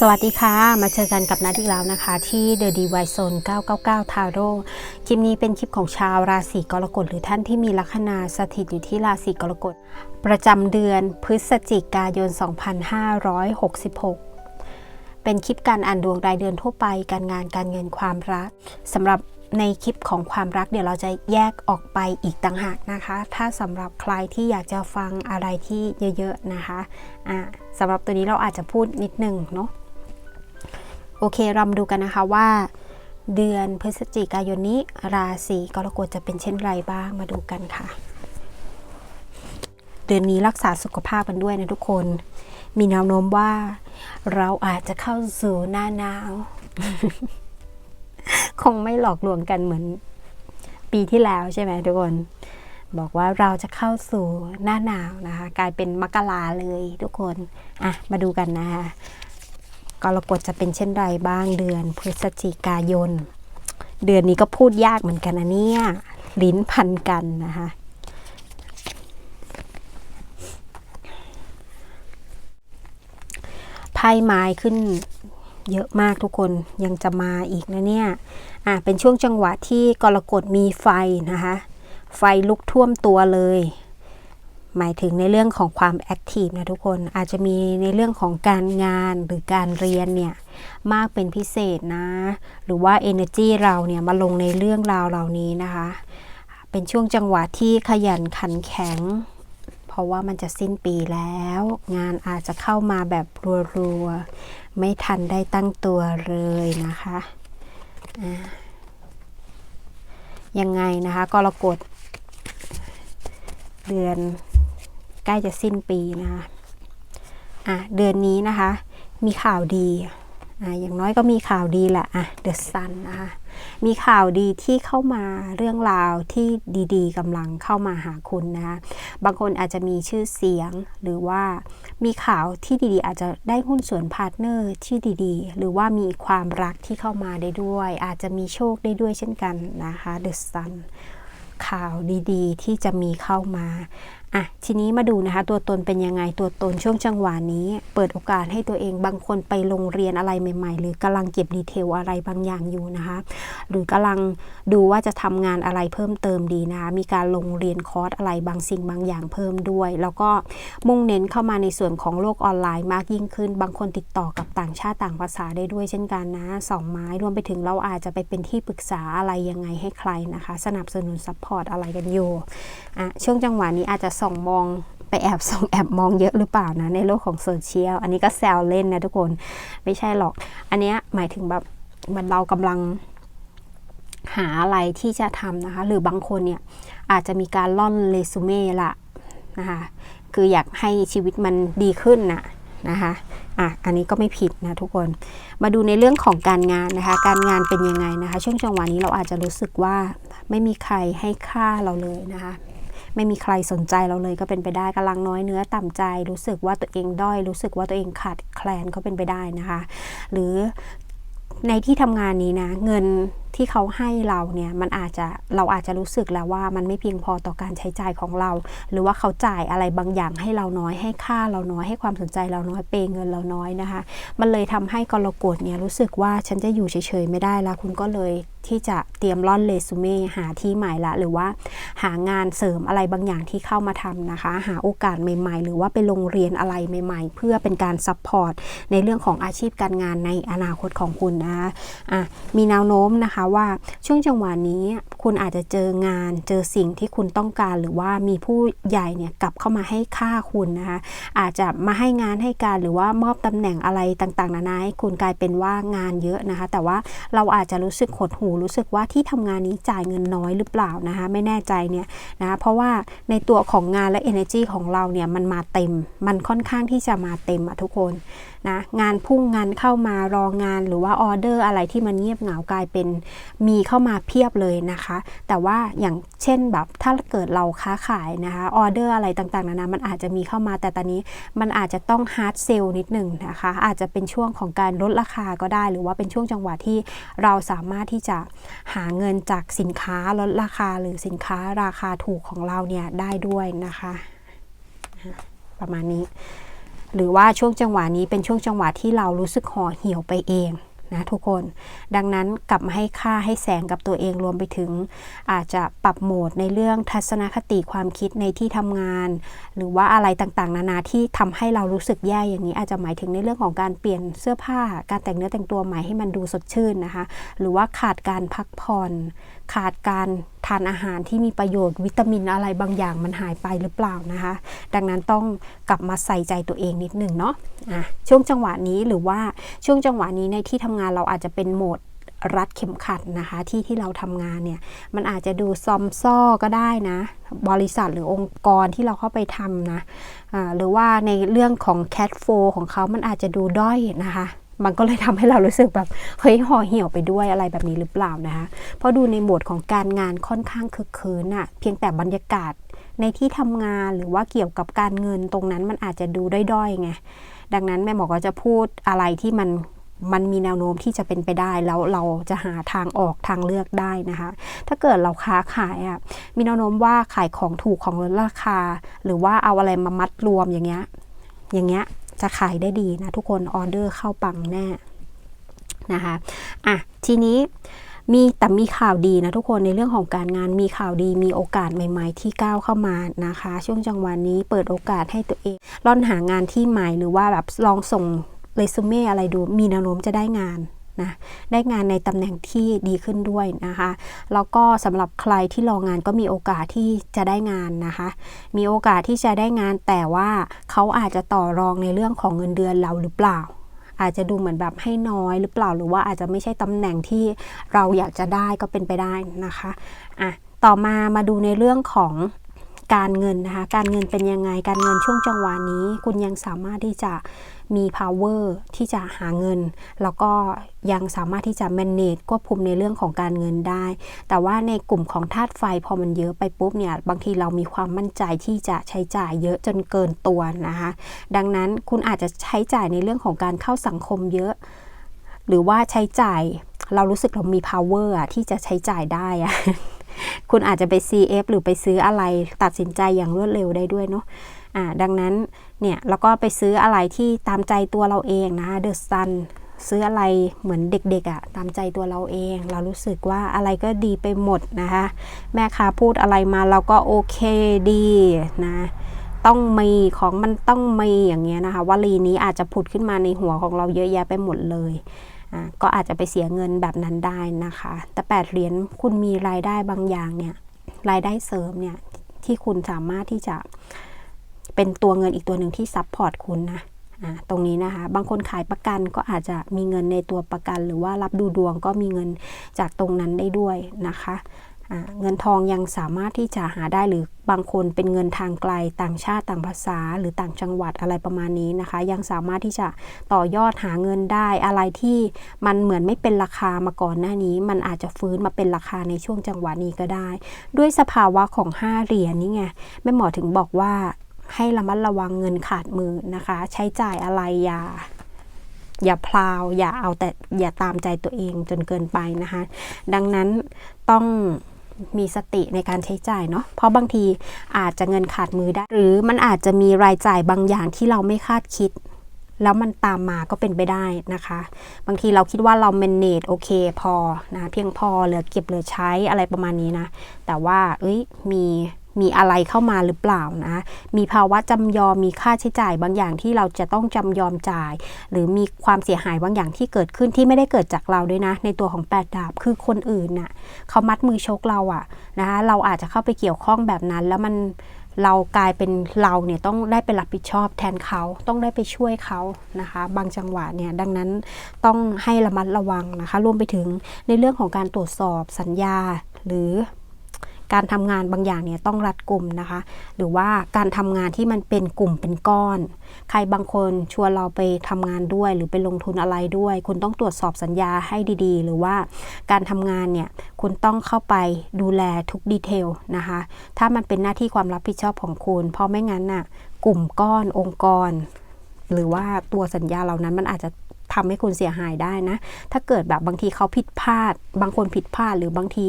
สวัสดีค่ะ มาเจอกันกับนัดอีกแล้วนะคะ ที่ The d i v i Zone 999 Tarot คลิปนี้เป็นคลิปของชาวราศีกรกฎหรือท่านที่มีลัคนาสถิตอยู่ที่ราศีกรกฎ ประจำเดือนพฤศจิกายน 2566 เป็นคลิปการอ่านดวงรายเดือนทั่วไปการงานการเงินความรักสำหรับในคลิปของความรักเดี๋ยวเราจะแยกออกไปอีกต่างหากนะคะ ถ้าสำหรับใครที่อยากจะฟังอะไรที่เยอะๆนะคะอ่าสำหรับตัวนี้เราอาจจะพูดนิดนึงเนาะ โอเคเรามาดูกันนะคะว่า เดือนพฤศจิกายนนี้ ราศีกรกฎจะเป็นเช่นไรบ้างมาดูกันค่ะ เดือนนี้รักษาสุขภาพกันด้วยนะทุกคน มีแนวโน้มว่า เราอาจจะเข้าสู่หน้าหนาวคงไม่หลอกลวงกันเหมือนปีที่แล้วใช่ไหมทุกคน บอกว่าเราจะเข้าสู่หน้าหนาวนะคะ กลายเป็นมกราเลยทุกคน อะ มาดูกันนะคะ กรกฎจะเป็นเช่นไรบ้างเดือนพฤศจิกายน เดือนนี้ก็พูดยากเหมือนกันนะเนี่ยลิ้นพันกันนะคะไพ่ไม้ขึ้นเยอะมากทุกคนยังจะมาอีกนะเนี่ยอะเป็นช่วงจังหวะที่กรกฎมีไฟนะคะ ไฟลุกท่วมตัวเลย หมายถึงในเรื่องของความแอคทีฟนะทุกคนอาจจะมีในเรื่องของการงานหรือการเรียนเนี่ยมากเป็นพิเศษนะ หรือว่า energy เราเนี่ยมาลงในเรื่องราวเหล่านี้นะคะ เป็นช่วงจังหวะที่ขยันขันแข็ง เพราะว่ามันจะสิ้นปีแล้ว งานอาจจะเข้ามาแบบรัวๆ ไม่ทันได้ตั้งตัวเลยนะคะยังไงนะคะกรกฎเดือน ใกล้จะสิ้นปีนะคะอะเดือนนี้นะคะ มีข่าวดีอะอย่างน้อยก็มีข่าวดีแหละอะเดอะซันนะคะมีข่าวดีที่เข้ามาเรื่องราวที่ดีๆกำลังเข้ามาหาคุณนะคะบางคนอาจจะมีชื่อเสียงหรือว่ามีข่าวที่ดีๆ อาจจะได้หุ้นส่วนพาร์ทเนอร์ที่ดีๆ หรือว่ามีความรักที่เข้ามาได้ด้วย อาจจะมีโชคได้ด้วยเช่นกันนะคะเดอะซันข่าวดีๆ ที่จะมีเข้ามา อะทีนี้มาดูนะคะ ตัวตนเป็นยังไงตัวตนช่วงจังหวะนี้ เปิดโอกาสให้ตัวเองบางคนไปโรงเรียนอะไรใหม่ ๆ หรือกำลังเก็บดีเทลอะไรบางอย่างอยู่นะคะ หรือกำลังดูว่าจะทำงานอะไรเพิ่มเติมดีนะคะมีการลงเรียนคอร์สอะไรบางสิ่งบางอย่างเพิ่มด้วย แล้วก็มุ่งเน้นเข้ามาในส่วนของโลกออนไลน์มากยิ่งขึ้น บางคนติดต่อกับต่างชาติต่างภาษาได้ด้วยเช่นกันนะสองไม้รวมไปถึงเราอาจจะไปเป็นที่ปรึกษาอะไรยังไงให้ใครนะคะ สนับสนุนซัพพอร์ตอะไรกันอยู่อะช่วงจังหวะนี้อาจจะสองมองไปแอบส่องแอบมองเยอะหรือเปล่านะ ในโลกของโซเชียล อันนี้ก็แซวเล่นนะทุกคนไม่ใช่หรอก อันนี้หมายถึงแบบมันเรากำลังหาอะไรที่จะทำนะคะ หรือบางคนเนี่ยอาจจะมีการล่อนเรซูเม่ละนะคะคืออยากให้ชีวิตมันดีขึ้นนะนะคะอะอันนี้ก็ไม่ผิดนะทุกคน มาดูในเรื่องของการงานนะคะ การงานเป็นยังไงนะคะ ช่วงจังหวะนี้เราอาจจะรู้สึกว่าไม่มีใครให้ค่าเราเลยนะคะ ไม่มีใครสนใจเราเลยก็เป็นไปได้กำลังน้อยเนื้อต่ำใจ รู้สึกว่าตัวเองด้อย รู้สึกว่าตัวเองขาดแคลนก็เป็นไปได้นะคะ หรือในที่ทำงานนี้นะเงิน ที่เขาให้เราเนี่ยมันอาจจะเราอาจจะรู้สึกแล้วว่ามันไม่เพียงพอต่อการใช้จ่ายของเรา หรือว่าเขาจ่ายอะไรบางอย่างให้เราน้อยให้ค่าเราน้อยให้ความสนใจเราน้อยเปเงินเราน้อยนะคะ มันเลยทำให้กรกฎเนี่ยรู้สึกว่าฉันจะอยู่เฉยๆไม่ได้ล้วคุณก็เลยที่จะเตรียมร่อนเรซูเม่หาที่ใหม่ละ หรือว่าหางานเสริมอะไรบางอย่างที่เข้ามาทำนะคะ หาโอกาสใหม่ๆ หรือว่าไปโรงเรียนอะไรใหม่ๆ เพื่อเป็นการซัพพอร์ตในเรื่องของอาชีพการงานในอนาคตของคุณนะคะอะมีแนวโน้มนะคะว่าช่วงจังหวะนี้คุณอาจจะเจองานเจอสิ่งที่คุณต้องการหรือว่ามีผู้ใหญ่เนี่ยกลับเข้ามาให้ค่าคุณนะคะอาจจะมาให้งานให้การหรือว่ามอบตำแหน่งอะไรต่างๆ นานาให้คุณกลายเป็นว่างานเยอะนะคะ แต่ว่าเราอาจจะรู้สึกหดหูรู้สึกว่าที่ทำงานนี้จ่ายเงินน้อยหรือเปล่านะคะไม่แน่ใจเนี่ยนะเพราะว่าในตัวของงานและ energy ของเราเนี่ยมันมาเต็ม มันค่อนข้างที่จะมาเต็มอะทุกคนนะงานพุ่งงานเข้ามารองงานหรือว่าออเดอร์อะไรที่มันเงียบเหงากลายเป็นมีเข้ามาเพียบเลยนะคะ แต่ว่าอย่างเช่นแบบถ้าเกิดเราค้าขายนะคะออเดอร์อะไรต่างๆนานามันอาจจะมีเข้ามาแต่ตอนนี้มันอาจจะต้องฮาร์ดเซลนิดหนึ่งนะคะ อาจจะเป็นช่วงของการลดราคาก็ได้ หรือว่าเป็นช่วงจังหวะที่เราสามารถที่จะหาเงินจากสินค้าลดราคาหรือสินค้าราคาถูกของเราเนี่ยได้ด้วยนะคะ ประมาณนี้ หรือว่าช่วงจังหวะนี้เป็นช่วงจังหวะที่เรารู้สึกห่อเหี่ยวไปเอง นะทุกคน ดังนั้นกลับมาให้ค่าให้แสงกับตัวเองรวมไปถึง อาจจะปรับโหมดในเรื่องทัศนคติความคิดในที่ทำงาน หรือว่าอะไรต่างๆ นานาที่ทำให้เรารู้สึกแย่อย่างนี้ อาจจะหมายถึงในเรื่องของการเปลี่ยนเสื้อผ้า การแต่งเนื้อแต่งตัวใหม่ให้มันดูสดชื่นนะคะ หรือว่าขาดการพักผ่อน ขาดการทานอาหารที่มีประโยชน์วิตามินอะไรบางอย่างมันหายไปหรือเปล่านะคะ ดังนั้นต้องกลับมาใส่ใจตัวเองนิดหนึ่งเนาะะช่วงจังหวะนี้หรือว่าช่วงจังหวะนี้ในที่ทำงานเราอาจจะเป็นโหมดรัดเข็มขัดนะคะที่ที่เราทำงานเนี่ยมันอาจจะดูซอมซ่อก็ได้นะ บริษัทหรือองค์กรที่เราเข้าไปทำนะอ่าหรือว่าในเรื่องของแคทโฟของเขามันอาจจะดูด้อยนะคะ มันก็เลยทำให้เรารู้สึกแบบเฮ้ยห่อเหี่ยวไปด้วยอะไรแบบนี้หรือเปล่านะคะเพราะดูในหมดของการงานค่อนข้างคึกคืนอะเพียงแต่บรรยากาศในที่ทำงานหรือว่าเกี่ยวกับการเงินตรงนั้นมันอาจจะดูด้อยๆไงดังนั้นแม่หมอก็จะพูดอะไรที่มันมันมีแนวโน้มที่จะเป็นไปได้แล้วเราจะหาทางออกทางเลือกได้นะคะ ถ้าเกิดเราค้าขายอะ่ะมีแนวโน้มว่าขายของถูกของลดราคา หรือว่าเอาอะไรมามัดรวมอย่างเงี้ยอย่างเงี้ย จะขายได้ดีนะทุกคนออเดอร์เข้าปังแน่นะคะอะทีนี้มีแต่มีข่าวดีนะทุกคนในเรื่องของการงานมีข่าวดีมีโอกาสใหม่ ๆ ที่ก้าวเข้ามานะคะ ช่วงจังหวะนี้เปิดโอกาสให้ตัวเองร่อนหางานที่ใหม่หรือว่าแบบลองส่งเรซูเม่อะไรดูมีแนวโน้มจะได้งาน นะได้งานในตำแหน่งที่ดีขึ้นด้วยนะคะแล้วก็สำหรับใครที่รองานก็มีโอกาสที่จะได้งานนะคะ มีโอกาสที่จะได้งานแต่ว่าเขาอาจจะต่อรองในเรื่องของเงินเดือนเราหรือเปล่า อาจจะดูเหมือนแบบให้น้อยหรือเปล่าหรือว่าอาจจะไม่ใช่ตำแหน่งที่เราอยากจะได้ก็เป็นไปได้นะคะอะต่อมามาดูในเรื่องของ การเงินนะคะ การเงินเป็นยังไง การเงินช่วงจังหวะนี้ คุณยังสามารถที่จะมี power ที่จะหาเงิน แล้วก็ยังสามารถที่จะ manage ควบคุมในเรื่องของการเงินได้ แต่ว่าในกลุ่มของธาตุไฟพอมันเยอะไปปุ๊บเนี่ย บางทีเรามีความมั่นใจที่จะใช้จ่ายเยอะจนเกินตัวนะคะ ดังนั้นคุณอาจจะใช้จ่ายในเรื่องของการเข้าสังคมเยอะ หรือว่าใช้จ่ายเรารู้สึกเรามี power ที่จะใช้จ่ายได้อะ คุณอาจจะไป CF หรือไปซื้ออะไรตัดสินใจอย่างรวดเร็วได้ด้วยเนาะอ่าดังนั้นเนี่ยแล้วก็ไปซื้ออะไรที่ตามใจตัวเราเองนะเดอะซันซื้ออะไรเหมือนเด็กๆอะ่ะตามใจตัวเราเอง เรารู้สึกว่าอะไรก็ดีไปหมดนะคะแม่ค้าพูดอะไรมาเราก็โอเคดีนะต้องมีของมันต้องมีอย่างเงี้ยนะคะวลีนี้อาจจะผุดขึ้นมาในหัวของเราเยอะแยะไปหมดเลย ก็อาจจะไปเสียเงินแบบนั้นได้นะคะ แต่แปดเหรียญคุณมีรายได้บางอย่างเนี่ยรายได้เสริมเนี่ยที่คุณสามารถที่จะเป็นตัวเงินอีกตัวหนึ่งที่ซับพอร์ตคุณนะอ่าตรงนี้นะคะ บางคนขายประกันก็อาจจะมีเงินในตัวประกัน หรือว่ารับดูดวงก็มีเงินจากตรงนั้นได้ด้วยนะคะ เงินทองยังสามารถที่จะหาได้หรือบางคนเป็นเงินทางไกลต่างชาติต่างภาษา หรือต่างจังหวัดอะไรประมาณนี้นะคะ ยังสามารถที่จะต่อยอดหาเงินได้อะไรที่มันเหมือนไม่เป็นราคามาก่อนหน้านี้ มันอาจจะฟื้นมาเป็นราคาในช่วงจังหวะนี้ก็ได้ ด้วยสภาวะของ5เหรียญนี่ไงแม่หมอถึงบอกว่าให้ระมัดระวังเงินขาดมือนะคะ ใช้จ่ายอะไรอย่าอย่าพลาว อย่าเอาแต่อย่าตามใจตัวเองจนเกินไปนะคะ ดังนั้นต้อง มีสติในการใช้จ่ายเนาะเพราะบางทีอาจจะเงินขาดมือได้ หรือมันอาจจะมีรายจ่ายบางอย่างที่เราไม่คาดคิด แล้วมันตามมาก็เป็นไปได้นะคะ บางทีเราคิดว่าเราเมนเนจโอเคพอนะเพียงพอเหลือเก็บเหลือใช้อะไรประมาณนี้นะ แต่ว่าเอ้ยมี มีอะไรเข้ามาหรือเปล่านะ มีภาวะจำยอมมีค่าใช้จ่ายบางอย่างที่เราจะต้องจำยอมจ่าย หรือมีความเสียหายบางอย่างที่เกิดขึ้นที่ไม่ได้เกิดจากเราด้วยนะ ในตัวของแปดดาบคือคนอื่นน่ะเขามัดมือชกเราอะนะคะเราอาจจะเข้าไปเกี่ยวข้องแบบนั้น แล้วมันเรากลายเป็นเราเนี่ยต้องได้ไปรับผิดชอบแทนเขาต้องได้ไปช่วยเขานะคะ บางจังหวะเนี่ยดังนั้นต้องให้ระมัดระวังนะคะ รวมไปถึงในเรื่องของการตรวจสอบสัญญาหรือ การทำงานบางอย่างเนี่ยต้องรัดกลุ่มนะคะ หรือว่าการทำงานที่มันเป็นกลุ่มเป็นก้อน ใครบางคนชวนเราไปทำงานด้วย หรือไปลงทุนอะไรด้วย คุณต้องตรวจสอบสัญญาให้ดีๆ หรือว่าการทำงานเนี่ยคุณต้องเข้าไปดูแลทุกดีเทลนะคะ ถ้ามันเป็นหน้าที่ความรับผิดชอบของคุณ เพราะไม่งั้นน่ะกลุ่มก้อนองค์กร หรือว่าตัวสัญญาเหล่านั้นมันอาจจะ ทำให้คุณเสียหายได้นะ ถ้าเกิดแบบบางทีเขาผิดพลาด บางคนผิดพลาดหรือบางที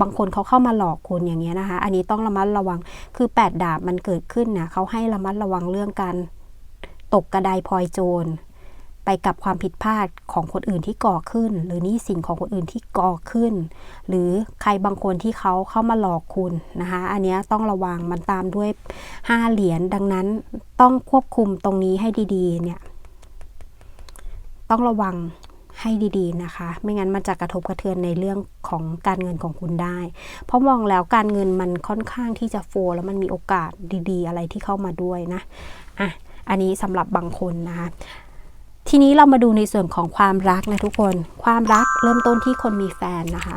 บางคนเขาเข้ามาหลอกคุณอย่างเงี้ยนะคะ อันนี้ต้องระมัดระวังคือแปดดาบมันเกิดขึ้นนะเขาให้ระมัดระวังเรื่องการตกกระไดพลอยโจรไปกับความผิดพลาดของคนอื่นที่ก่อขึ้น หรือนี่สิ่งของคนอื่นที่ก่อขึ้น หรือใครบางคนที่เขาเข้ามาหลอกคุณนะคะอันเนี้ยต้องระวังมันตามด้วย 5 เหรียญดังนั้นต้องควบคุมตรงนี้ให้ดีๆเนี่ย ต้องระวังให้ดีๆนะคะ ไม่งั้นมันจะกระทบกระเทือนในเรื่องของการเงินของคุณได้ เพราะมองแล้วการเงินมันค่อนข้างที่จะโฟล์แล้วมันมีโอกาสดีๆ อะไรที่เข้ามาด้วยนะ อะ อันนี้สำหรับบางคนนะคะ ทีนี้เรามาดูในส่วนของความรักนะทุกคน ความรักเริ่มต้นที่คนมีแฟนนะคะ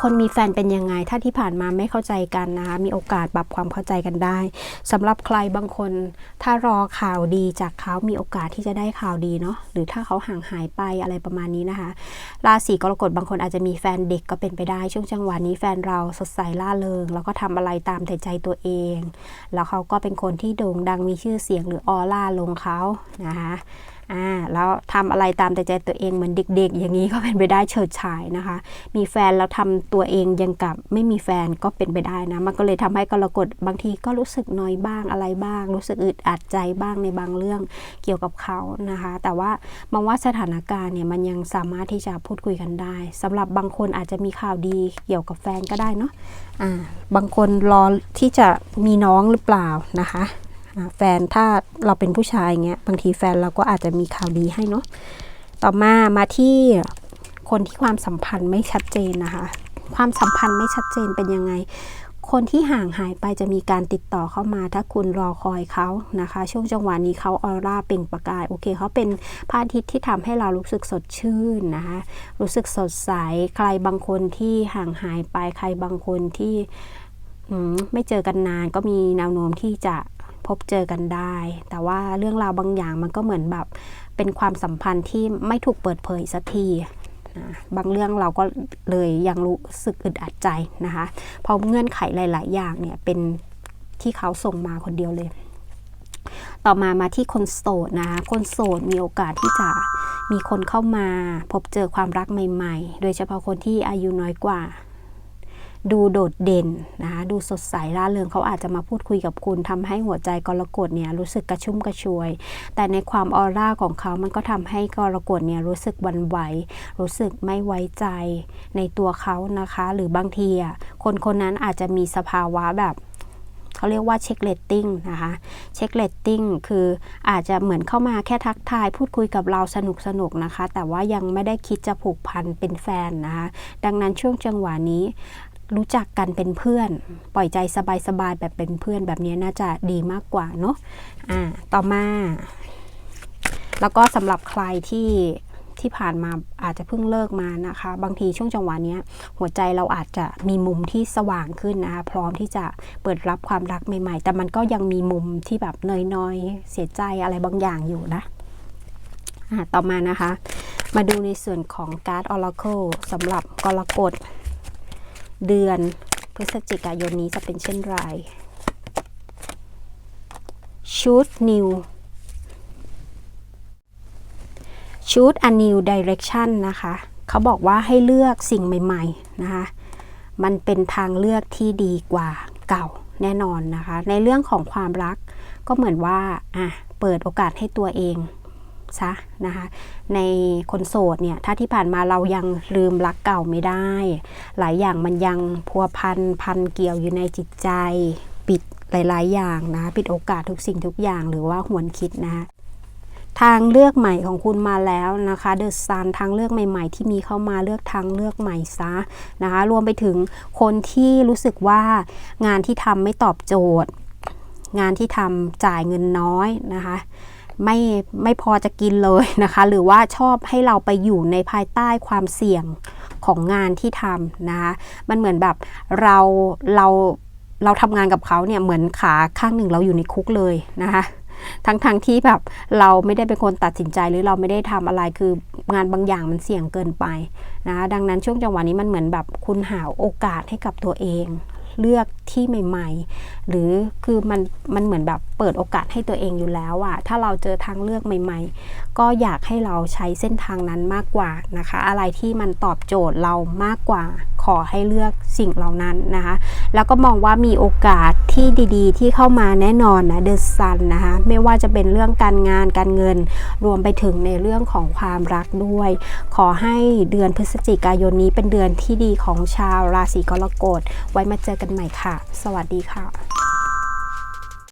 คนมีแฟนเป็นยังไง ถ้าที่ผ่านมาไม่เข้าใจกันนะคะ มีโอกาสปรับความเข้าใจกันได้สำหรับใครบางคน ถ้ารอข่าวดีจากเขามีโอกาสที่จะได้ข่าวดีเนาะ หรือถ้าเขาห่างหายไปอะไรประมาณนี้นะคะ ราศีกรกฎบางคนอาจจะมีแฟนเด็กก็เป็นไปได้ ช่วงจังหวะนี้แฟนเราสดใสล่าเริง แล้วก็ทำอะไรตามแต่ใจตัวเอง แล้วเขาก็เป็นคนที่โด่งดังมีชื่อเสียงหรือออร่าลงเขานะคะ อ่าแล้วทำอะไรตามแต่ใจตัวเองเหมือนเด็ก ๆ อย่างนี้ก็เป็นไปได้เฉิดฉายนะคะ มีแฟนแล้วทำตัวเองยังกับไม่มีแฟนก็เป็นไปได้นะมันก็เลยทำให้กรกฎบางทีก็รู้สึกน้อยบ้างอะไรบ้าง รู้สึกอึดอัดใจบ้างในบางเรื่องเกี่ยวกับเขานะคะ แต่ว่ามองว่าสถานการณ์เนี่ยมันยังสามารถที่จะพูดคุยกันได้สำหรับบางคนอาจจะมีข่าวดีเกี่ยวกับแฟนก็ได้เนาะอ่าบางคนรอที่จะมีน้องหรือเปล่านะคะ แฟนถ้าเราเป็นผู้ชายเงี้ยบางทีแฟนเราก็อาจจะมีข่าวดีให้เนาะต่อมามาที่คนที่ความสัมพันธ์ไม่ชัดเจนนะคะ ความสัมพันธ์ไม่ชัดเจนเป็นยังไง คนที่ห่างหายไปจะมีการติดต่อเข้ามา ถ้าคุณรอคอยเขานะคะ ช่วงจังหวะนี้เขาออร่าเปล่งประกาย โอเคเขาเป็นพระอาทิตย์ที่ทำให้เรารู้สึกสดชื่นนะคะ รู้สึกสดใส ใครบางคนที่ห่างหายไป ใครบางคนที่ไม่เจอกันนานก็มีแนวโน้มที่จะ พบเจอกันได้ แต่ว่าเรื่องราวบางอย่างมันก็เหมือนแบบเป็นความสัมพันธ์ที่ไม่ถูกเปิดเผยสักทีนะบางเรื่องเราก็เลยยังรู้สึกอึดอัดใจนะคะเพราะเงื่อนไขหลาย ๆ อย่างเนี่ยเป็นที่เขาส่งมาคนเดียวเลย ต่อมามาที่คนโสดนะคะคนโสดมีโอกาสที่จะมีคนเข้ามา พบเจอความรักใหม่ ๆ โดยเฉพาะคนที่อายุน้อยกว่า ดูโดดเด่นนะคะดูสดใสร่าเริงเขาอาจจะมาพูดคุยกับคุณทำให้หัวใจกรกฎเนี่ยรู้สึกกระชุ่มกระชวย แต่ในความออร่าของเขามันก็ทำให้กรกฎเนี่ยรู้สึกวันไหว รู้สึกไม่ไว้ใจในตัวเขานะคะ หรือบางทีอะคนคนนั้นอาจจะมีสภาวะแบบเขาเรียกว่าเช็คเลตติ้งนะคะเช็คเลตติ้งคืออาจจะเหมือนเข้ามาแค่ทักทาย พูดคุยกับเราสนุกสนุกนะคะ แต่ว่ายังไม่ได้คิดจะผูกพันเป็นแฟนนะคะ ดังนั้นช่วงจังหวะนี้ รู้จักกันเป็นเพื่อน ปล่อยใจสบายๆแบบเป็นเพื่อนแบบนี้น่าจะดีมากกว่าเนาะอ่าต่อมา แล้วก็สำหรับใครที่ที่ผ่านมาอาจจะเพิ่งเลิกมานะคะ บางทีช่วงจังหวะนี้หัวใจเราอาจจะมีมุมที่สว่างขึ้นนะคะพร้อมที่จะเปิดรับความรักใหม่ ๆ แต่มันก็ยังมีมุมที่แบบน้อยๆ เสียใจอะไรบางอย่างอยู่นะอ่าต่อมานะคะ มาดูในส่วนของการ์ด Oracle สำหรับกรกฎ เดือนพฤศจิกายนนี้จะเป็นเช่นไรชุด new ชุด a new direction นะคะ เขาบอกว่าให้เลือกสิ่งใหม่ๆนะคะ มันเป็นทางเลือกที่ดีกว่าเก่าแน่นอนนะคะ ในเรื่องของความรักก็เหมือนว่าอะเปิดโอกาสให้ตัวเอง ซะนะคะ ในคนโสดเนี่ย ถ้าที่ผ่านมาเรายังลืมรักเก่าไม่ได้ หลายอย่างมันยังพัวพันพันเกี่ยวอยู่ในจิตใจ ปิดหลาย ๆ อย่างนะ ปิดโอกาสทุกสิ่งทุกอย่างหรือว่าหวนคิดนะทางเลือกใหม่ของคุณมาแล้วนะคะเดอะซันทางเลือกใหม่ ๆ ที่มีเข้ามาเลือกทางเลือกใหม่ซะนะคะ รวมไปถึงคนที่รู้สึกว่างานที่ทำไม่ตอบโจทย์ งานที่ทำจ่ายเงินน้อยนะคะ ไม่ไม่พอจะกินเลยนะคะ หรือว่าชอบให้เราไปอยู่ในภายใต้ความเสี่ยงของงานที่ทำนะคะมันเหมือนแบบเราเราเราทำงานกับเขาเนี่ยเหมือนขาข้างหนึ่งเราอยู่ในคุกเลยนะคะทั้งๆทที่แบบเราไม่ได้เป็นคนตัดสินใจหรือเราไม่ได้ทำอะไรคืองานบางอย่างมันเสี่ยงเกินไปนะคะดังนั้นช่วงจังหวะนี้มันเหมือนแบบคุณหาโอกาสให้กับตัวเอง เลือกที่ใหม่ ๆ หรือคือมันมันเหมือนแบบเปิดโอกาสให้ตัวเองอยู่แล้วอะถ้าเราเจอทางเลือกใหม่ ๆ ก็อยากให้เราใช้เส้นทางนั้นมากกว่านะคะ อะไรที่มันตอบโจทย์เรามากกว่า อให้เลือกสิ่งเหล่านั้นนะคะ แล้วก็มองว่ามีโอกาสที่ดีๆ ที่เข้ามาแน่นอนนะเดอะซันนะคะ ไม่ว่าจะเป็นเรื่องการงานการเงิน รวมไปถึงในเรื่องของความรักด้วย ขอให้เดือนพฤศจิกายนนี้เป็นเดือนที่ดีของชาวราศีกรกฎ ไว้มาเจอกันใหม่ค่ะ สวัสดีค่ะ